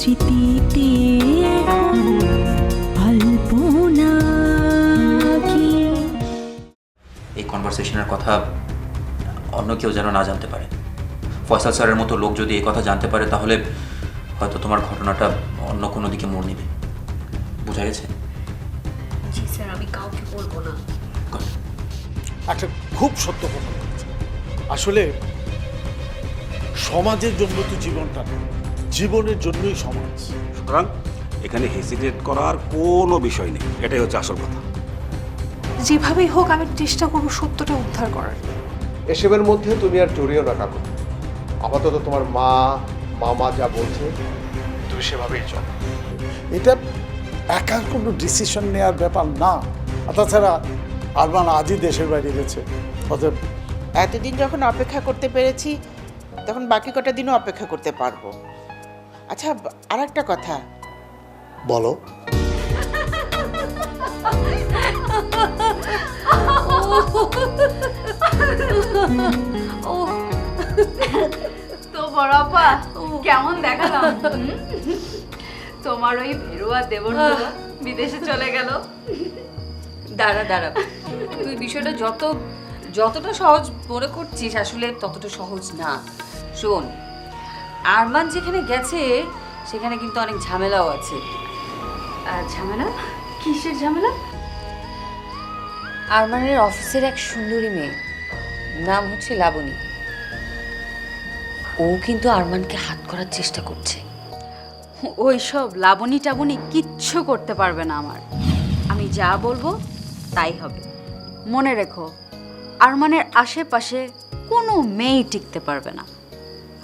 স্মৃতিতে এখন এই কনভারসেশনের কথা অন্য কেউ যেন না জানতে পারে। ফয়সাল স্যারের মতো লোক যদি এই কথা জানতে পারে তাহলে হয়তো তোমার ঘটনাটা অন্য কোনো দিকে মোড় নেবে। বোঝা গেছে? জি স্যার আমি কাউকে বলব না. একটা খুব সত্য কথা আসলে সমাজের জন্য তো জীবনটা না জীবনের জন্যই সমাজ সুতরাং এখানে হেসিটেট করার কোনো বিষয় নেই। এটাই হচ্ছে আসল কথা। যেভাবেই হোক আমি চেষ্টা করব সত্যটা উদ্ধার করার। এসবের মধ্যে তুমি আর জড়িও না কাকু। আপাতত তোমার মা মামা যা বলছে তুমি সেভাবেই চল। এটা একা কোনো ডিসিশন নেওয়ার ব্যাপার না। আর তাছাড়া আরমান আজই দেশের বাইরে গেছে। অতএব এতদিন যখন অপেক্ষা করতে পেরেছি তখন বাকি কটা দিনও অপেক্ষা করতে পারব। আচ্ছা আর একটা কথা। বলো। তো বড় আপা কেমন দেখালাম? তোমার ওই ভেরুয়া দেবর বিদেশে চলে গেল। দাঁড়া দাঁড়া। তুই বিষয়টা যত যতটা সহজ মনে করছিস আসলে ততটা সহজ না। শোন আরমান যেখানে গেছে সেখানে কিন্তু অনেক ঝামেলাও আছে। ঝামেলা? কিসের ঝামেলা? আরমানের অফিসের এক সুন্দরী মেয়ে নাম হচ্ছে লাবণী। ও কিন্তু আরমানকে হাত করার চেষ্টা করছে। ওই সব লাবণী টাবণী কিচ্ছু করতে পারবে না আমার। আমি যা বলব তাই হবে। মনে রেখো আরমানের আশেপাশে কোনো মেয়েই টিকতে পারবে না।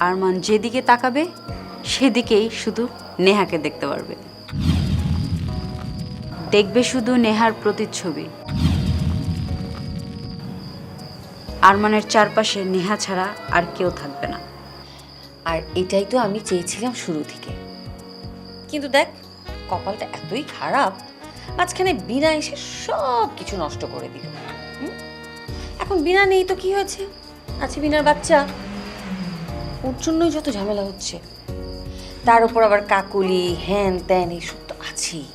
আরমান যেদিকে তাকাবে, সেদিকেই শুধু নেহাকে দেখতে পারবে। দেখবে শুধু নেহার প্রতিচ্ছবি। আরমানের চারপাশে নেহা ছাড়া আর কেউ থাকবে না। আর এটাই তো আমি চেয়েছিলাম শুরু থেকে। কিন্তু দেখ, কপালটা এতই খারাপ, মাঝখানে বিনা এসে সব কিছু নষ্ট করে দিল। এখন বিনা নেই তো কি হয়েছে? আছে বিনার বাচ্চা। ওর জন্যই যত ঝামেলা হচ্ছে। তার উপর আবার কাকুলি হ্যান ত্যান এইসব তো আছেই।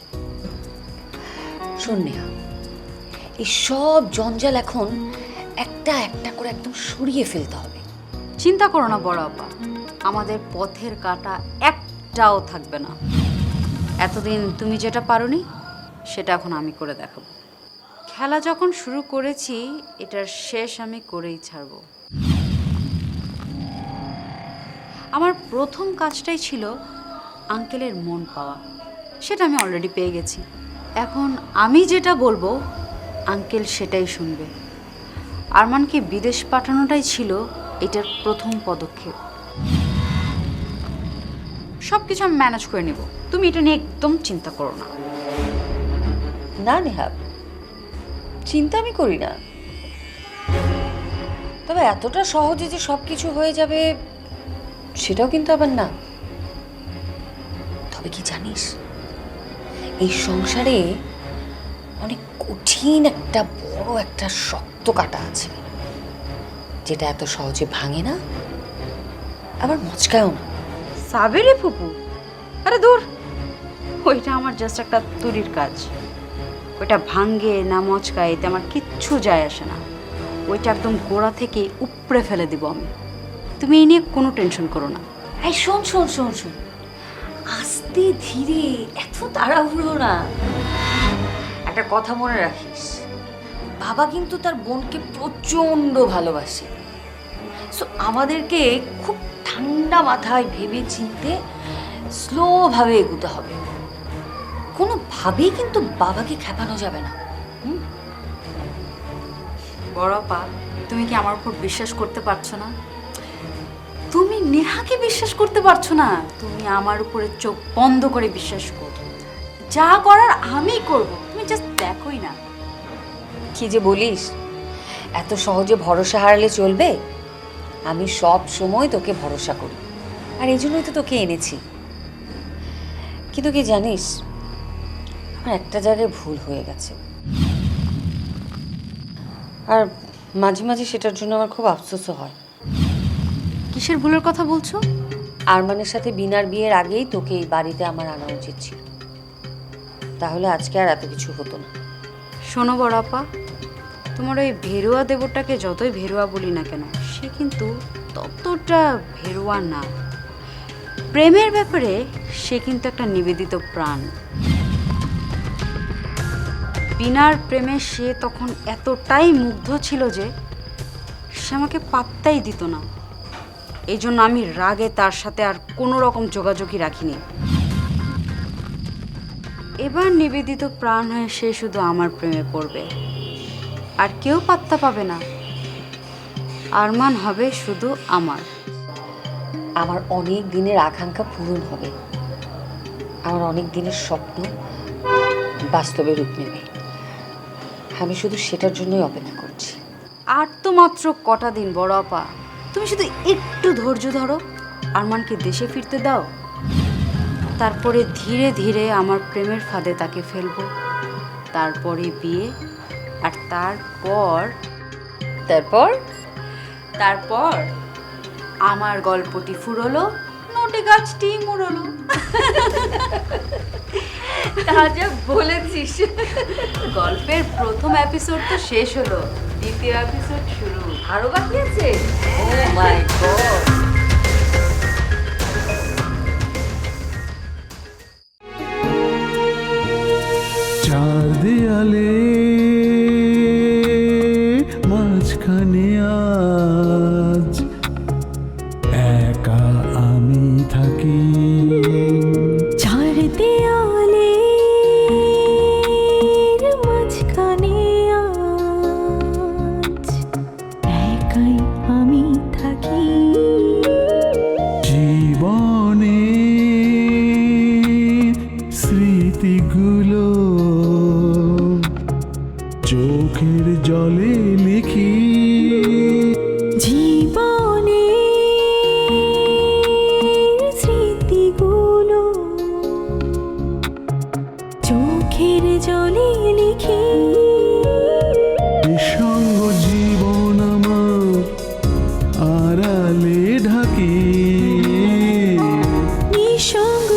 শোন এই সব জঞ্জাল এখন একটা একটা করে একদম সরিয়ে ফেলতে হবে। চিন্তা করো না বড় আপা, আমাদের পথের কাটা একটাও থাকবে না। এতদিন তুমি যেটা পারোনি, সেটা এখন আমি করে দেখাবো। খেলা যখন শুরু করেছি, এটার শেষ আমি করেই ছাড়বো। আমার প্রথম কাজটাই ছিল আঙ্কেলের মন পাওয়া। সেটা আমি অলরেডি পেয়ে গেছি। এখন আমি যেটা বলব, আঙ্কেল সেটাই শুনবে। আরমানকে বিদেশ পাঠানোটাই ছিল এটার প্রথম পদক্ষেপ। সব কিছু আমি ম্যানেজ করে নেব। তুমি এটা নিয়ে একদম চিন্তা করো না। না নেহা চিন্তা আমি করি না। তবে এতটা সহজে যে সব কিছু হয়ে যাবে সেটাও কিন্তু আবার না। তবে কি জানিস, এই সংসারে অনেক কঠিন একটা বড় একটা শক্ত কাটা আছে, যেটা এত সহজে ভাঙে না, আবার মচকায়ও না। সাবেরে ফুপু? আরে দূর, ওইটা আমার জাস্ট একটা তুরির কাজ। ওইটা ভাঙ্গে না মচকায়, এতে আমার কিচ্ছু যায় আসে না। ওইটা একদম গোড়া থেকে উপড়ে ফেলে দিব আমি। তুমি এই নিয়ে কোনো টেনশন করো না। এই শোন শোন শোন শোন। আস্তে ধীরে, এত তাড়াহুড়ো না। একটা কথা মনে রাখিস, বাবা কিন্তু তার বোনকে প্রচণ্ড ভালোবাসে। সো আমাদেরকে খুব ঠান্ডা মাথায় ভেবে চিনতে স্লোভাবে এগুতে হবে। কোনোভাবেই কিন্তু বাবাকে খেপানো যাবে না। বড় পা তুমি কি আমার উপর বিশ্বাস করতে পারছ না? নেহাকে বিশ্বাস করতে পারছ না? তুমি আমার উপরে চোখ বন্ধ করে বিশ্বাস করো। যা করার আমি করব, তুমি জাস্ট দেখোই না। কি যে বলিস? এত সহজে ভরসা হারালে চলবে? আমি সব সময় তোকে ভরসা করি। আর এই জন্যই তো তোকে এনেছি। কিন্তু কি জানিস? আমার একটা জায়গায় ভুল হয়ে গেছে। আর মাঝে মাঝে সেটার জন্য আমার খুব আফসোসও হয়। কিসের ভুলের কথা বলছো? আরমানের সাথে বিনার বিয়ের আগেই তোকে এই বাড়িতে আমার আনা উচিত ছিল। তাহলে আজকে আর এত কিছু হতো না। শোনো বড়াপা তোমার ওই ভেরুয়া দেবরটাকে যতই ভেরুয়া বলি না কেন সে কিন্তু ততটা ভেরুয়া না। প্রেমের ব্যাপারে সে কিন্তু একটা নিবেদিত প্রাণ। বিনার প্রেমে সে তখন এতটাই মুগ্ধ ছিল যে সে আমাকে পাত্তাই দিত না। এই জন্য আমি রাগে তার সাথে আর কোনো রকম যোগাযোগই রাখিনি। এবার নিবেদিত প্রাণ হয়ে সে শুধু আমার প্রেমে পড়বে। আর কেউ পাত্তা পাবে না। আরমান হবে শুধু আমার। আমার অনেক দিনের আকাঙ্ক্ষা পূরণ হবে। আমার অনেক দিনের স্বপ্ন বাস্তবে রূপ নেবে। আমি শুধু সেটার জন্যই অপেক্ষা করছি। আর তো মাত্র কটা দিন বড় আপা। তুমি শুধু একটু ধৈর্য ধরো, আরমানকে দেশে ফিরতে দাও। তারপরে ধীরে ধীরে আমার প্রেমের ফাঁদে তাকে ফেলব। তারপরে বিয়ে, আর তারপর তারপর তারপর আমার গল্পটি ফুরলো, নোটে গাছটি মুড়লো। তা যা বলেছিস। গল্পের প্রথম এপিসোড তো শেষ হলো, দ্বিতীয় এপিসোড শুরু। আরও বাকি আছে? ও মাই গড চার দেয়ালে আড়ালে ঢাকি নিঃসঙ্গ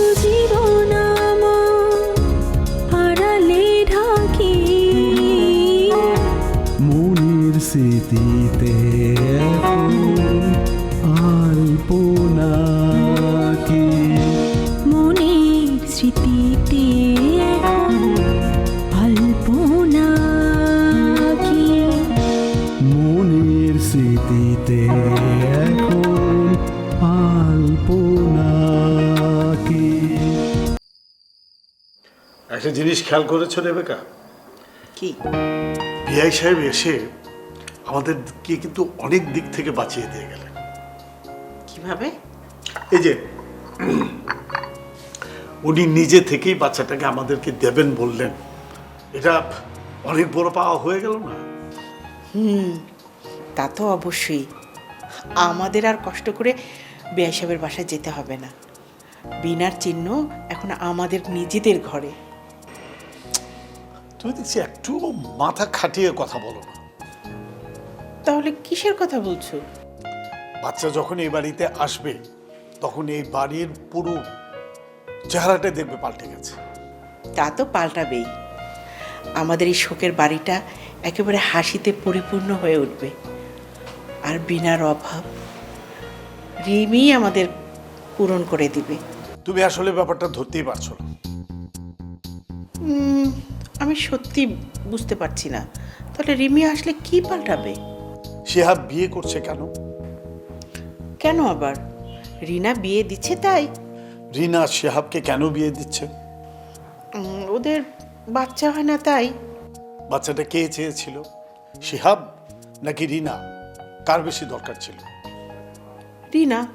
একটা জিনিস খেয়াল করেছ রেবেকা? কি? বিআই সাহেব এসে আমাদেরকে কিন্তু অনেক দিক থেকে বাঁচিয়ে দিয়ে গেলেন। কীভাবে? এই যে উনি নিজে থেকেই বাচ্চাটাকে আমাদেরকে দেবেন বললেন। এটা অনেক বড় পাওয়া হয়ে গেল না? হুম তা তো অবশ্যই। আমাদের আর কষ্ট করে বেয়া সাহেবের বাসায় যেতে হবে না। বিনার চিহ্ন এখন আমাদের নিজেদের ঘরে। তুমি দেখছি একটু মাথা খাটিয়ে কথা বলো না। তাহলে কিসের কথা বলছো? বাচ্চা যখন এই বাড়িতে আসবে তখন এই বাড়ির পুরো চেহারাটা দেখবে পাল্টে গেছে। তা তো পাল্টাবেই। আমাদের এই শোকের বাড়িটা একেবারে হাসিতে পরিপূর্ণ হয়ে উঠবে। আর বিনার অভাব রিমি আমাদের পূরণ করে দিবে। তুমি আসলে ব্যাপারটা ধরতেই পারছ না। আমি সত্যি বুঝতে পারছি না। তাহলে রিমি আসলে কি পাল্টাবে? শিহাব বিয়ে করছে কেন? কেন আবার? রিনা বিয়ে দিচ্ছে তাই? রিনা শিহাবকে কেন বিয়ে দিচ্ছে? উম, ওদের বাচ্চা হয় না তাই। বাচ্চাটা কে চেয়েছিল? শিহাব নাকি রিনা? কার বেশি দরকার ছিল? রিনা?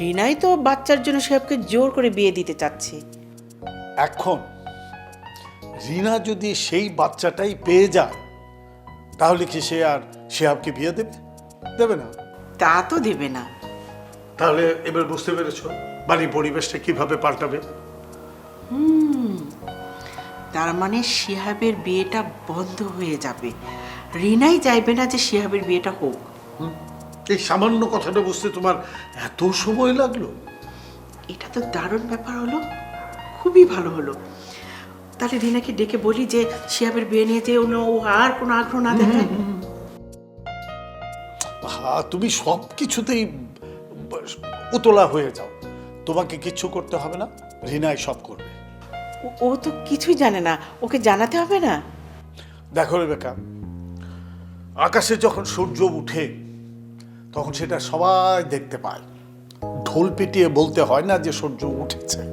রিনাই তো বাচ্চার জন্য সাহেবকে জোর করে বিয়ে দিতে চাচ্ছে। এখন রিনা যদি সেই বাচ্চাটাই পেয়ে যায় তাহলে কি সে আর শিহাবকে বিয়ে দেবে? দেবে না। তা তো দেবে না। তাহলে এবার বুঝতে পেরেছ বাড়ির পরিবেশটা কীভাবে পাল্টাবে? তার মানে শিহাবের বিয়েটা বন্ধ হয়ে যাবে। রিনাই চাইবে না যে শিহাবের বিয়েটা হোক। এই সামান্য কথাটা বুঝতে তোমার এত সময় লাগল? এটা তো দারুণ ব্যাপার হলো। খুবই ভালো হলো। তাহলে রিনাকে ডেকে বলি যে শিয়াবের বিয়ে নিয়ে যে অন্য ও আর কোনো আগ্রহ না দেখায়। হা তুমি সব কিছুতেই উতলা হয়ে যাও। তোমাকে কিচ্ছু করতে হবে না রিনাই সব করবে। ও- ও তো কিছুই জানে না ওকে জানাতে হবে না? দেখো রেবেকা আকাশে যখন সূর্য উঠে তখন সেটা সবাই দেখতে পায়। ঢোল পিটিয়ে বলতে হয় না যে সূর্য উঠেছে।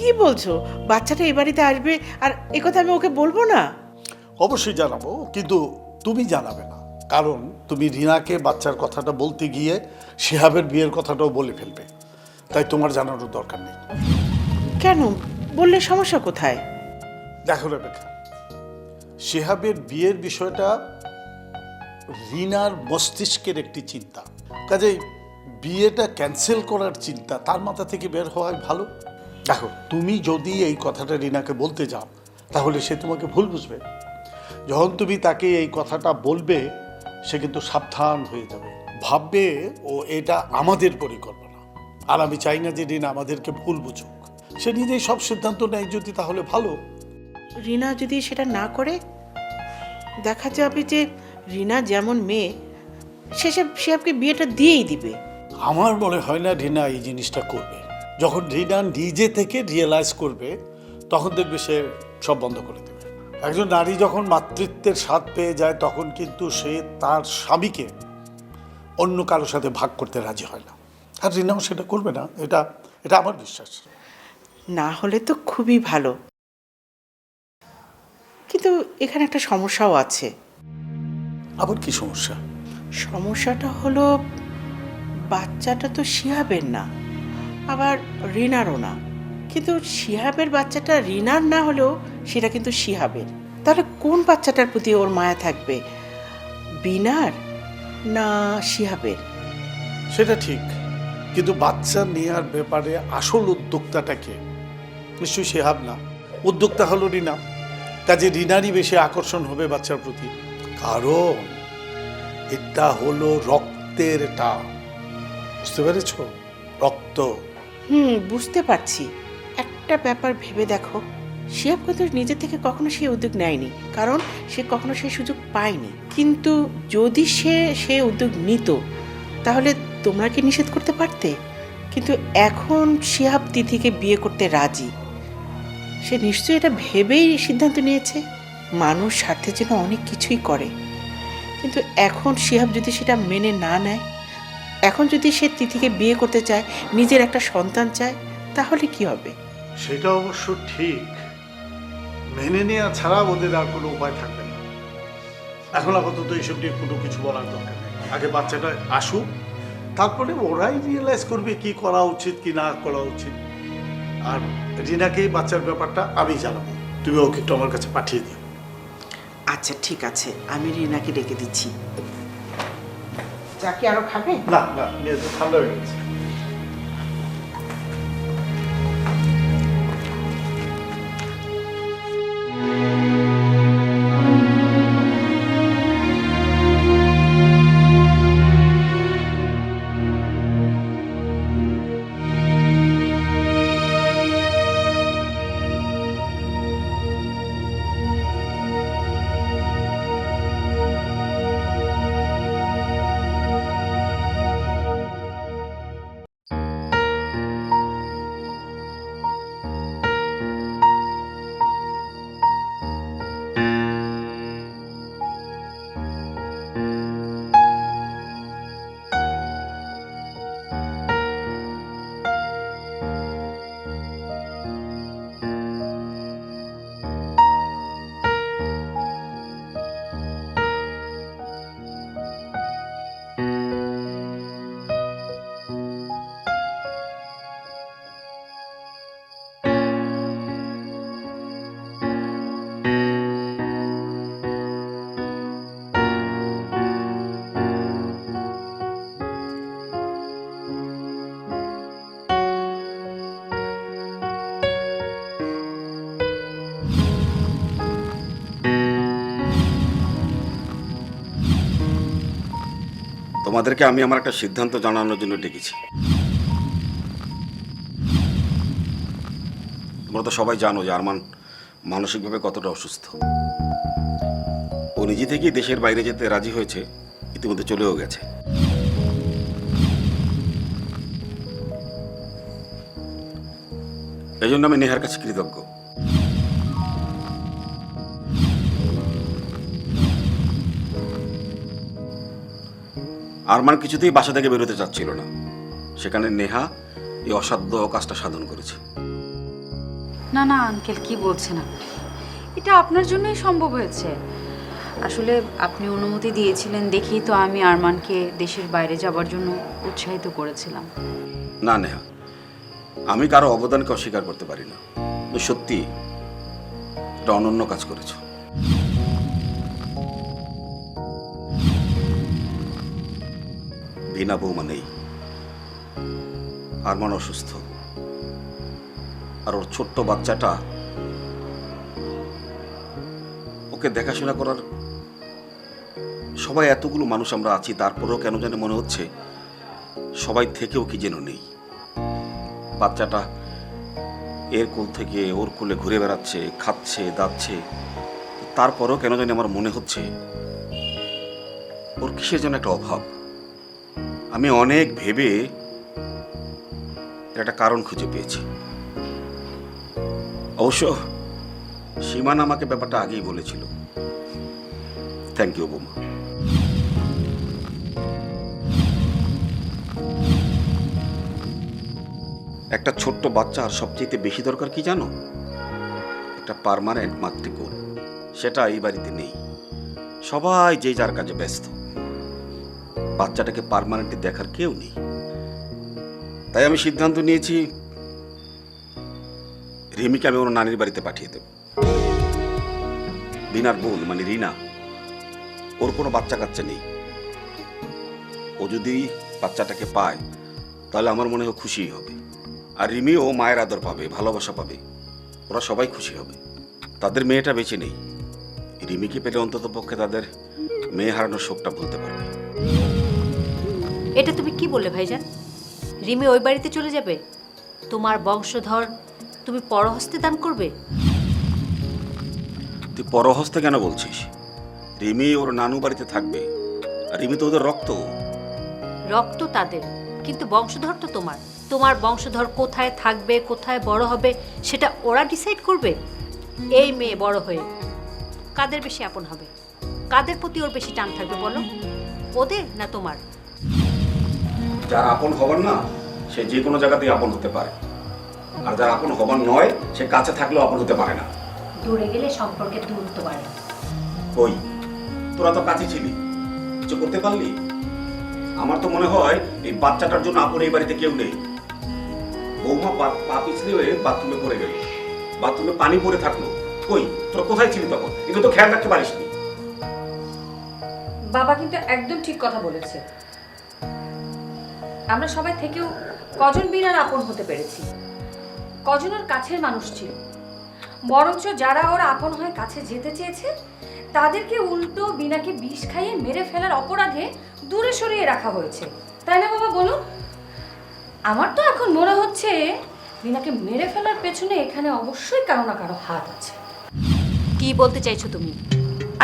কি বলছো? বাচ্চাটা এই বাড়িতে আসবে আর এ কথা আমি ওকে বলব না? অবশ্যই জানাব কিন্তু তুমি জানাবে না। কারণ তুমি রিনাকে বাচ্চার কথাটা বলতে গিয়ে শিহাবের বিয়ের কথাটাও বলে ফেলবে। তাই তোমার জানানোর দরকার নেই। কেন? বললে সমস্যা কোথায়? দেখো রেবেকা শিহাবের বিয়ের বিষয়টা রিনার মস্তিষ্কের একটি চিন্তা। কাজেই বিয়েটা ক্যান্সেল করার চিন্তা তার মাথা থেকে বের হওয়াই ভালো। দেখো তুমি যদি এই কথাটা রিনাকে বলতে যাও তাহলে সে তোমাকে ভুল বুঝবে। যখন তুমি তাকে এই কথাটা বলবে সে কিন্তু সাবধান হয়ে যাবে। ভাববে ও এটা আমাদের পরিকল্পনা। আর আমি চাই না যে রিনা আমাদেরকে ভুল বুঝুক। সে নিজেই সব সিদ্ধান্ত নেয় যদি তাহলে ভালো। রিনা যদি সেটা না করে দেখা যাবে যে রিনা যেমন মেয়ে সে সে শিয়াবকে বিয়েটা দিয়েই দিবে। আমার মনে হয় না রিনা এই জিনিসটা করবে। যখন রিনা নিজে থেকে রিয়েলাইজ করবে তখন দেখবে সে সব বন্ধ করে দেবে। একজন নারী যখন মাতৃত্বের স্বাদ পেয়ে যায় তখন কিন্তু সে তার স্বামীকে অন্য কারোর সাথে ভাগ করতে রাজি হয় না। আর রিনাও সেটা করবে না। এটা এটা আমার বিশ্বাস। না হলে তো খুবই ভালো। কিন্তু এখানে একটা সমস্যাও আছে। আবার কি সমস্যা? সমস্যাটা হলো বাচ্চাটা তো শিহাবের না। আবার রিনারও না। কিন্তু শিহাবের বাচ্চাটা রিনার না হলেও সেটা কিন্তু শিহাবের। তাহলে কোন বাচ্চাটার প্রতি ওর মায়া থাকবে? বিনার না শিহাবের? সেটা ঠিক। কিন্তু বাচ্চা নেওয়ার ব্যাপারে আসল উদ্যোক্তাটা কে? নিশ্চয়ই সেহাব না। উদ্যোক্তা হলো রিনা। কাজে রিনারই বেশি আকর্ষণ হবে বাচ্চার প্রতি। কারণ এটা হলো রক্তের টান। বুঝতে পেরেছ? রক্ত। হুম, বুঝতে পারছি। একটা ব্যাপার ভেবে দেখো শিহাব কিন্তু নিজে থেকে কখনো সেই উদ্যোগ নেয়নি, কারণ সে কখনো সেই সুযোগ পায়নি। কিন্তু যদি সে সে উদ্যোগ নিত, তাহলে তোমরা কি নিষেধ করতে পারতে? কিন্তু এখন শিহাব তিথিকে বিয়ে করতে রাজি। সে নিশ্চয়ই এটা ভেবেই সিদ্ধান্ত নিয়েছে। মানুষ স্বার্থের জন্য অনেক কিছুই করে। কিন্তু এখন শিহাব যদি সেটা মেনে না নেয় এখন যদি সে তিথিকে বিয়ে করতে চায় নিজের একটা সন্তান চায় তাহলে কি হবে? সেটা অবশ্য ঠিক। মেনে নেওয়া ছাড়া ওদের আর কোনো উপায় থাকবে না। এখন আপাতত এইসব নিয়ে কোনো কিছু বলার দরকার নেই। আগে বাচ্চাটা আসুক তারপরে ওরাই রিয়েলাইজ করবে কি করা উচিত কি না করা উচিত। আর রিনাকে বাচ্চার ব্যাপারটা আমি জানাব। তুমি ওকে একটু আমার কাছে পাঠিয়ে দিও। আচ্ছা ঠিক আছে। আমি রিনাকে ডেকে দিচ্ছি। চা কি আরও খাবে? না না ঠান্ডা হয়ে গেছে। তোমাদেরকে আমি আমার একটা সিদ্ধান্ত জানানোর জন্য ডেকেছি। তোমরা তো সবাই জানো যে আরমান মানসিকভাবে কতটা অসুস্থ। ও নিজে থেকেই দেশের বাইরে যেতে রাজি হয়েছে, ইতিমধ্যে চলেও গেছে। এই জন্য আমি নেহার কাছে কৃতজ্ঞ। আরমান কিছুতেই বাসা থেকে বেরোতে চাচ্ছিল না। সেখানে নেহা এই অসাধ্য কাজটা সাধন করেছে। না না আঙ্কেল কি বলছেন আপনি? এটা আপনার জন্যই সম্ভব হয়েছে। আসলে আপনি অনুমতি দিয়েছিলেন দেখেই তো আমি আরমানকে দেশের বাইরে যাবার জন্য উৎসাহিত করেছিলাম। না নেহা আমি কারও অবদানকে অস্বীকার করতে পারি না। সত্যি একটা অনন্য কাজ করেছ। বিনা বৌমা নেই। আরমান অসুস্থ। আর ওর ছোট্ট বাচ্চাটা ওকে দেখাশোনা করার সবাই এতগুলো মানুষ আমরা আছি, তারপরেও কেন জানি মনে হচ্ছে সবাই থেকেও কি যেন নেই। বাচ্চাটা এর কোল থেকে ওর কোলে ঘুরে বেড়াচ্ছে, খাচ্ছে, দাচ্ছে। তারপরেও কেন জানি আমার মনে হচ্ছে ওর কিসের যেন একটা অভাব। আমি অনেক ভেবে একটা কারণ খুঁজে পেয়েছি। অবশ্য সীমান আমাকে ব্যাপারটা আগেই বলেছিল। থ্যাংক ইউ বোমা। একটা ছোট্ট বাচ্চার সবচেয়ে বেশি দরকার কি জানো? একটা পার্মানেন্ট মাতৃকোল সেটা এই বাড়িতে নেই। সবাই যে যার কাজে ব্যস্ত। বাচ্চাটাকে পার্মানেন্টলি দেখার কেউ নেই। তাই আমি সিদ্ধান্ত নিয়েছি, রিমিকে আমি ওর নানির বাড়িতে পাঠিয়ে দেব। বিনার বোন মানে রিনা, ওর কোনো বাচ্চা কাচ্চা নেই। ও যদি বাচ্চাটাকে পায়, তাহলে আমার মনে হয় খুশিই হবে। আর রিমিও মায়ের আদর পাবে, ভালোবাসা পাবে। ওরা সবাই খুশি হবে। তাদের মেয়েটা বেঁচে নেই। রিমিকে পেলে অন্তত পক্ষে তাদের মেয়ে হারানোর শোকটা ভুলতে পারবে। এটা তুমি কি বললে ভাইজান? রিমি ওই বাড়িতে চলে যাবে? তোমার বংশধর তুমি পরহস্তে দান করবে? তুই পরহস্তে কেন বলছিস? রিমি ওর নানু বাড়িতে থাকবে। আর রিমি তো ওদের রক্ত। রক্ত তাদের কিন্তু বংশধর তো তোমার। তোমার বংশধর কোথায় থাকবে কোথায় বড় হবে সেটা ওরা ডিসাইড করবে। এই মেয়ে বড় হয়ে কাদের বেশি আপন হবে? কাদের প্রতি ওর বেশি টান থাকবে বলো? ওদের না তোমার? যার আপন হবার না সে যে কোনো জায়গাতেই আপন হতে পারে। আর যার আপন হবার নয় সে কাছে থাকলেও আপন হতে পারে না। দূরে গেলে সম্পর্কের দূরত্ব বাড়ে। কই? তোরা তো কাছে ছিলি। কিছু করতে পারলি? আমার তো মনে হয় এই বাচ্চাটার জন্য আপন এই বাড়িতে কেউ নেই। বৌমা পা পিছলে হয়ে বাথরুমে পড়ে গেল। বাথরুমে পানি পড়ে থাকল। কই তোরা কোথায় ছিলি তখন? এটা তো খেয়াল রাখতে পারিসনি। বাবা কিন্তু একদম ঠিক কথা বলেছে। আমরা সবাই থেকেও কজন বিনার আপন হতে পেরেছি। কজন ওর কাছের মানুষ ছিল। বরঞ্চ যারা ওর আপন হয়ে কাছে যেতে চেয়েছে তাদেরকে উল্টো বিনাকে বিষ খাইয়ে মেরে ফেলার অপরাধে দূরে সরিয়ে রাখা হয়েছে। তাই না বাবা বলুন? আমার তো এখন মনে হচ্ছে বিনাকে মেরে ফেলার পেছনে এখানে অবশ্যই কারও না কারও হাত আছে। কি বলতে চাইছো তুমি?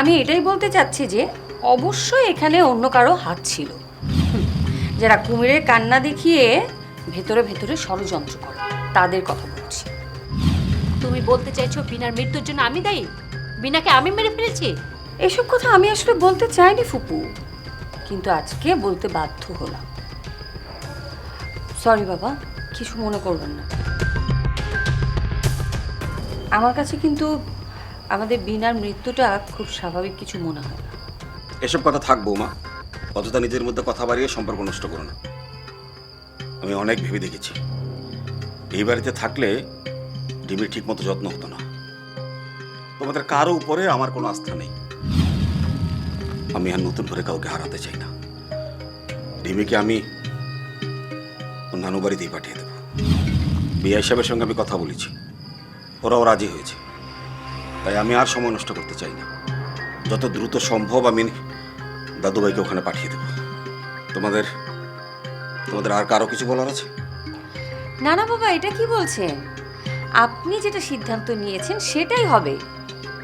আমি এটাই বলতে চাচ্ছি যে অবশ্যই এখানে অন্য কারও হাত ছিল। যারা কুমিরের কান্না দেখিয়ে ভেতরে ভেতরে ষড়যন্ত্র করে তাদের কথা বলছি। তুমি বলতে চাইছো বিনার মৃত্যুর জন্য আমি দায়ী? বিনাকে আমি মেরে ফেলেছি? এসব কথা আমি আসলে বলতে চাইনি ফুপু। কিন্তু আজকে বলতে বাধ্য হলাম। সরি বাবা কিছু মনে করবেন না। আমার কাছে কিন্তু আমাদের বিনার মৃত্যুটা খুব স্বাভাবিক কিছু মনে হয় এসব কথা থাক বৌমা। অযথা নিজের মধ্যে কথা বাড়িয়ে সম্পর্ক নষ্ট করো না। আমি অনেক ভেবে দেখেছি। এই বাড়িতে থাকলে ডিমির ঠিক মতো যত্ন হতো না। তোমাদের কারও উপরে আমার কোনো আস্থা নেই। আমি আর নতুন করে কাউকে হারাতে চাই না। রিমিকে আমি নানু বাড়িতেই পাঠিয়ে দেবো। বিয়া সাহেবের সঙ্গে আমি কথা বলেছি। ওরাও রাজি হয়েছে। তাই আমি আর সময় নষ্ট করতে চাই না। যত দ্রুত সম্ভব আমি দাদুভাইকে ওখানে পাঠিয়ে দেবো। তোমাদের তোমাদের আর কারও কিছু বলার আছে? না না বাবা এটা কি বলছেন? আপনি যেটা সিদ্ধান্ত নিয়েছেন সেটাই হবে।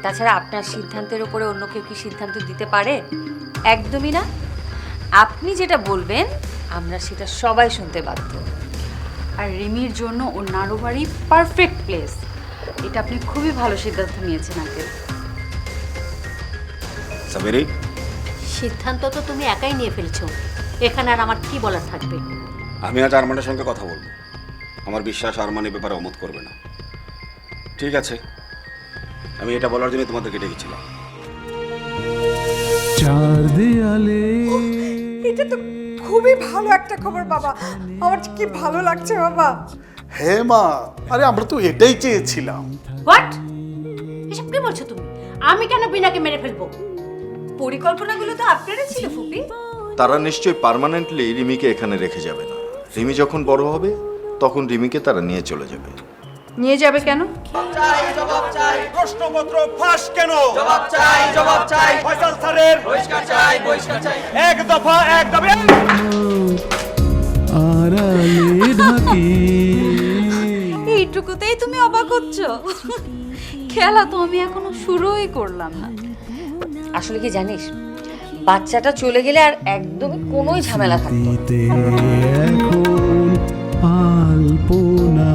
তাছাড়া আপনার সিদ্ধান্তের উপরে অন্য কেউ কি সিদ্ধান্ত দিতে পারে? একদমই না। আপনি যেটা বলবেন আমরা সেটা সবাই শুনতে বাধ্য। আর রিমির জন্য ও নাড়ুবাড়ি পারফেক্ট প্লেস এটা আপনি খুবই ভালো সিদ্ধান্ত নিয়েছেন আগে সাবেরি সিদ্ধান্ত তো তুমি একাই নিয়ে ফেলছো। এখানে আর আমার কি বলার থাকবে? আমি আজ আরমানের সঙ্গে কথা বলব। আমার বিশ্বাস আরমান এ ব্যাপারে অমত করবে না। ঠিক আছে। আমি এটা বলার জন্য তোমাদেরকে ডেকেছিলাম। চার দেয়ালে এটা তো খুবই ভালো একটা খবর বাবা। আমার কি ভালো লাগছে বাবা। হ্যাঁ মা আরে আমরা তো এটাই চেয়েছিলাম। হোয়াট এসব কি বলছো তুমি? আমি কেন বিনাকে মেরে ফেলব? পরিকল্পনাগুলো তো আপনারই ছিল ফুপি। তারা নিশ্চয়ই পার্মানেন্টলি রিমিকে এখানে রেখে যাবে না। রিমি যখন বড় হবে তখন রিমিকে তারা নিয়ে চলে যাবে। নিয়ে যাবে কেন? প্রশ্নপত্র ফাঁস কেন? জবাব চাই জবাব চাই। ফয়সাল স্যারের বহিষ্কার চাই বহিষ্কার চাই। এক দফা এক দাবি আড়ালে ঢাকে। এইটুকুতেই তুমি অবাক হচ্ছ। খেলা তো আমি এখনও শুরুই করলাম না। আসলে কি জানিস? বাচ্চাটা চলে গেলে আর একদমই কোনোই ঝামেলা থাকতো আলপনা